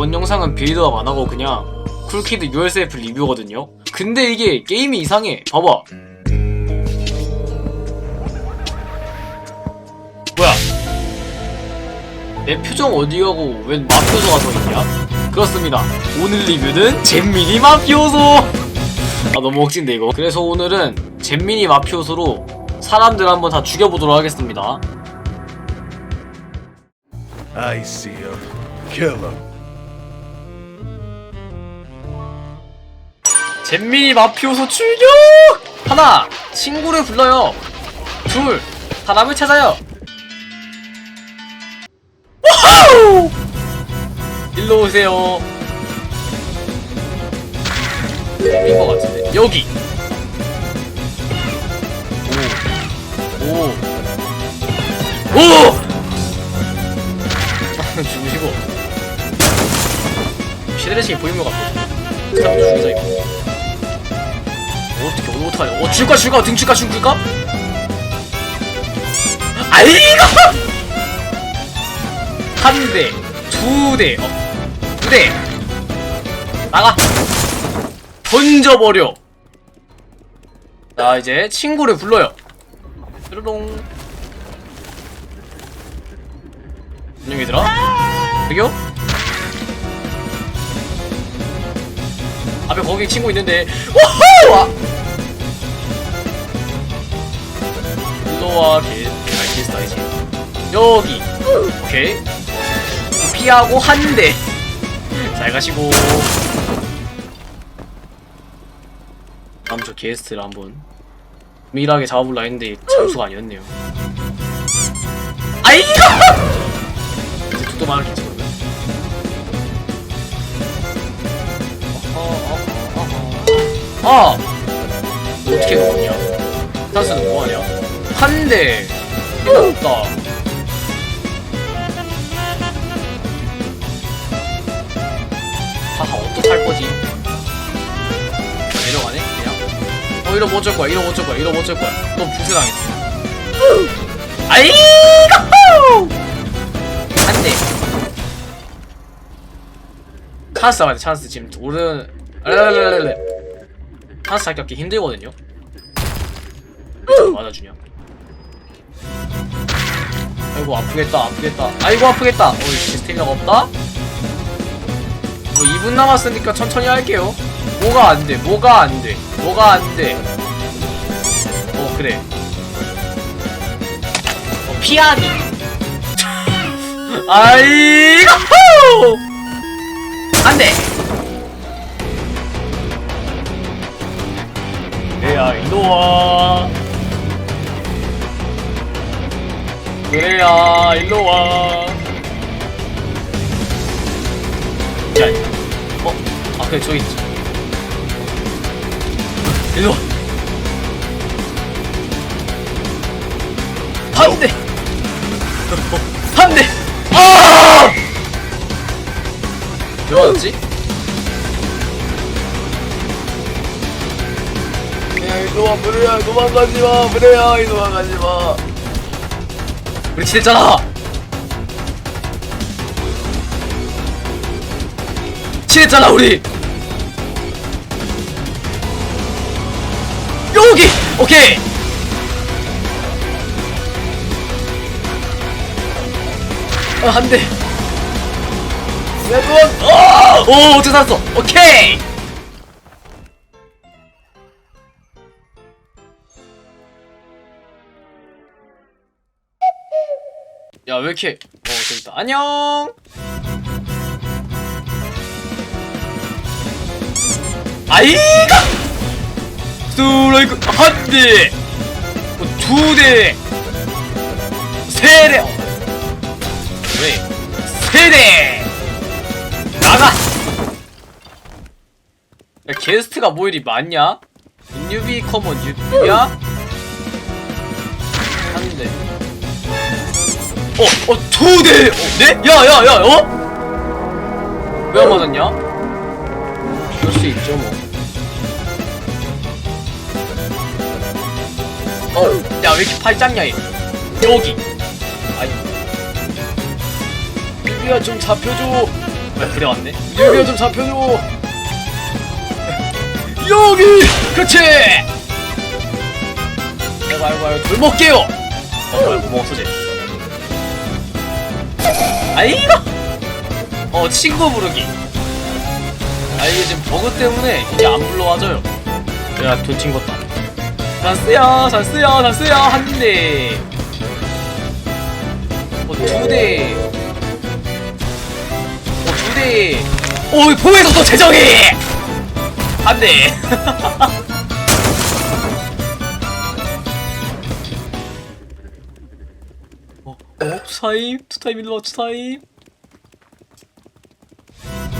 이번 영상은 빌드업 안 하고 그냥 쿨키드 USF 리뷰거든요. 근데 이게 게임이 이상해. 봐봐. 뭐야? 내 표정 어디 가고 웬 마피오소가 서 있냐? 그렇습니다. 오늘 리뷰는 잼미니 마피오소! 아 너무 억진데 이거. 그래서 오늘은 잼미니 마피오소로 사람들 한번 다 죽여보도록 하겠습니다. I see him. Kill him. 잼민이 마피오소 출격! 하나, 친구를 불러요. 둘, 사람을 찾아요. 와우! 일로 오세요. 여긴 것 같은데. 여기. 오. 오. 오! 죽으시고. 시드레싱이 보이면 같거든요. 사람 죽이자, 이거. 어떻게 어떻게 하냐? 어 줄까 줄까 등 줄까 등 줄까? 아이고! 한 대, 두 대, 어, 두 대. 나가. 던져버려. 자 이제 친구를 불러요. 뾰로롱. 안녕 얘들아. 여기요? 앞에 거기 친구 있는데. 오호! 개, 개갈 스타이지 여기. 오케이. 피하고 한대 잘 가시고. 다음 저 게스트를 한번 밀하게 잡아볼라 했는데 잠수가 아니었네요. 아이고! 이제 두도 많았겠지 그러면 어허, 어허, 어허. 아! 어떻게 먹었냐? 스타스는 뭐하냐 한대. 없다. 하하 어떡할 거지? 내려가네 그냥. 어 이러면 어쩔 거야 이러면 어쩔 거야 이러면 어쩔 거야. 너 부세 당했어. 아이고 한 대. 찬스 잡아야 돼 찬스. 지금 오른 알랄랄랄랄 찬스 잡기 힘들거든요. 맞아주냐 아이고 아프겠다 아프겠다. 아이고 아프겠다. 어이 스태미나가 없다? 뭐 2분 남았으니까 천천히 할게요. 뭐가 안돼 뭐가 안돼 뭐가 안돼. 어 그래. 어 피하기 아이고! 안돼! 얘야 일로와 그래야 일로와 야 어? 아 그래 저기 있지 일로 와 한 대 한 대 아! 왜 맞았지? 야, 이놈아, 무례야, 도망가지 마, 무례야, 이 도망가지 마. 우리 친했잖아! 친했잖아 우리! 여기! 오케이! 아 야, 도망, 어! 오 어떻게 살았어? 오케이 야 왜 이렇게 어 재밌다. 안녕! 아이가! 스트라이크 한대! 어, 두대! 세대! 어. 왜? 세 대! 나가! 야 게스트가 뭐 이리 많냐? 뉴비 커먼 뉴비야 어, 어, 두 대! 어, 네? 야, 야, 야, 어? 왜 안 맞았냐? 그럴 수 있죠, 뭐. 어, 야, 왜 이렇게 팔 작냐, 얘. 여기. 아이. 유비야, 좀 잡혀줘. 왜 그래 왔네? 유비야 좀 잡혀줘 여기! 그렇지! 아이고 아이고 아이고 돌 먹게요! 어 뭐야 뭐 없어지? 아이고! 어 친구 부르기. 아 이게 지금 버그 때문에 이게 안 불러와져요. 내가 돈 친것다. 잔스야 잔스야 잔스야 한대. 어 두 대. 어 두 대. 오 포에서 또 재정이 안돼 투타임? 투타임 일로 투타임?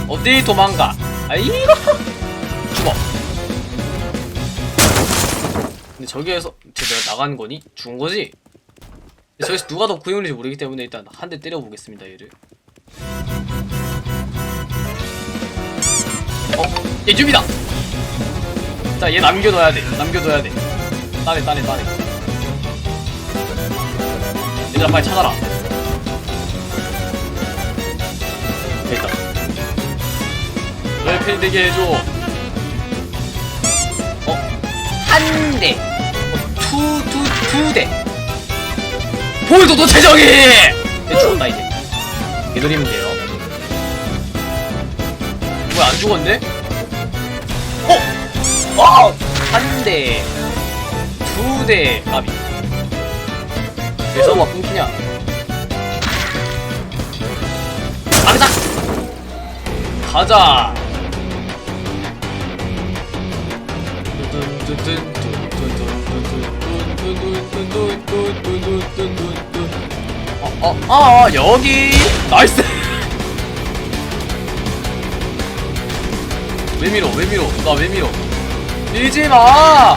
어디 도망가? 아이고 죽어 근데 저기에서 쟤 내가 나가는 거니? 죽은 거지? 저기서 누가 더 구형인지 모르기 때문에 일단 한 대 때려보겠습니다 얘를 어? 얘 줍이다! 자, 얘 남겨둬야 돼. 남겨둬야 돼. 따내, 따내, 따내. 얘들아, 빨리 찾아라. 됐다. 널 팬되게 해줘. 어? 한 대. 어, 투, 투, 두 대. 보여도 너 재정이! 얘 죽었다, 이제. 얘 노리면 돼요. 뭐야, 안 죽었네? 어? 와! 한 대, 두 대, 까비. 왜 서버 끊기냐? 가자! 가자! 어, 어, 어, 여기! 나이스! 왜 밀어? 왜 밀어? 나 왜 밀어? 밀지 마!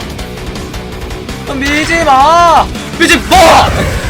밀지 마! 밀지 마!